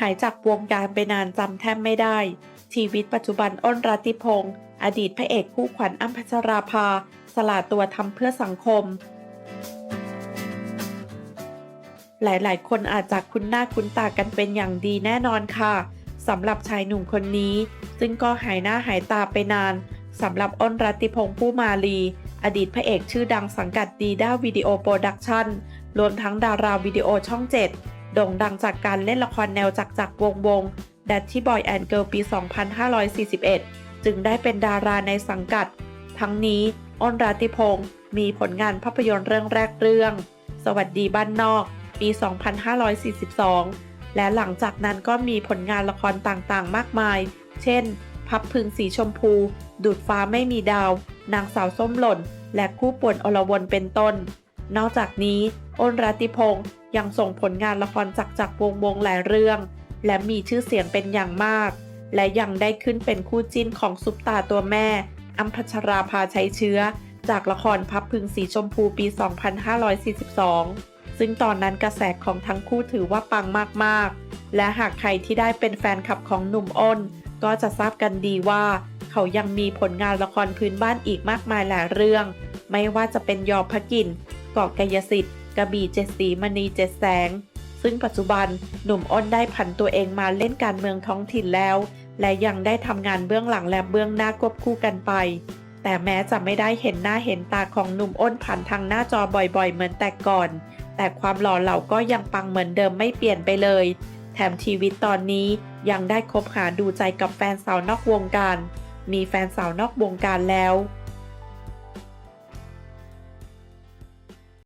หายจากวงการไปนานจำแทบไม่ได้ ชีวิตปัจจุบันอ้นรัติพงศ์อดีตพระเอกคู่ขวัญอ้ำพัชราภา สละตัวทำเพื่อสังคม หลายๆ คนอาจจะคุ้นหน้าคุ้นตากันเป็นอย่างดีแน่นอนค่ะสำหรับชายหนุ่มคนนี้ ซึ่งก็หายหน้าหายตาไปนานสำหรับอ้นรัติพงศ์ผู้มาลี อดีตพระเอกชื่อดังสังกัดดีด้าวิดีโอโปรดักชั่นรวมทั้งดาราวิดีโอช่อง 7 โด่งดังจากการเล่นละครแนวจักจักรวงวงดัตที่บอยแอนเกิลปี 2541 จึงได้เป็นดาราในสังกัด ทั้งนี้อ้นรัตติพงศ์มีผลงานภาพยนตร์เรื่องแรกเรื่อง สวัสดีบ้านนอก ปี 2542 และหลังจากนั้นก็มีผลงานละครต่างๆ มากมาย เช่น พับพึงสีชมพู ดูดฟ้าไม่มีดาว นางสาวส้มหล่น และคู่ป่วนอลวนเป็นต้น นอกจากนี้ อ้นรัติพงศ์ยังส่งผลงานละครจักจักรวงวงหลายเรื่อง และมีชื่อเสียงเป็นอย่างมาก และยังได้ขึ้นเป็นคู่จิ้นของซุปตาตัวแม่ อัมพัชราภาใช้เชื้อ จากละครพับพึงสีชมพูปี 2542 ซึ่งตอนนั้นกระแสของทั้งคู่ถือว่าปังมากๆ และหากใครที่ได้เป็นแฟนคลับของหนุ่มอ้น ก็จะทราบกันดีว่า เขายังมีผลงานละครพื้นบ้านอีกมากมายหลายเรื่อง ไม่ว่าจะเป็นยอพกินเกาะกายสิทธิ์กระบี่เจ็ดสีมณีเจ็ดแสง ซึ่งปัจจุบันหนุ่มอ้นได้ผันตัวเองมาเล่นการเมืองท้องถิ่นแล้ว และยังได้ทำงานเบื้องหลังและเบื้องหน้าควบคู่กันไป แต่แม้จะไม่ได้เห็นหน้าเห็นตาของหนุ่มอ้นผ่านทางหน้าจอบ่อยๆ เหมือนแต่ก่อน แต่ความหล่อเหลาก็ยังปังเหมือนเดิมไม่เปลี่ยนไปเลย แถมชีวิตตอนนี้ยังได้คบหาดูใจกับแฟนสาวนอกวงการ มีแฟนสาวนอกวงการแล้ว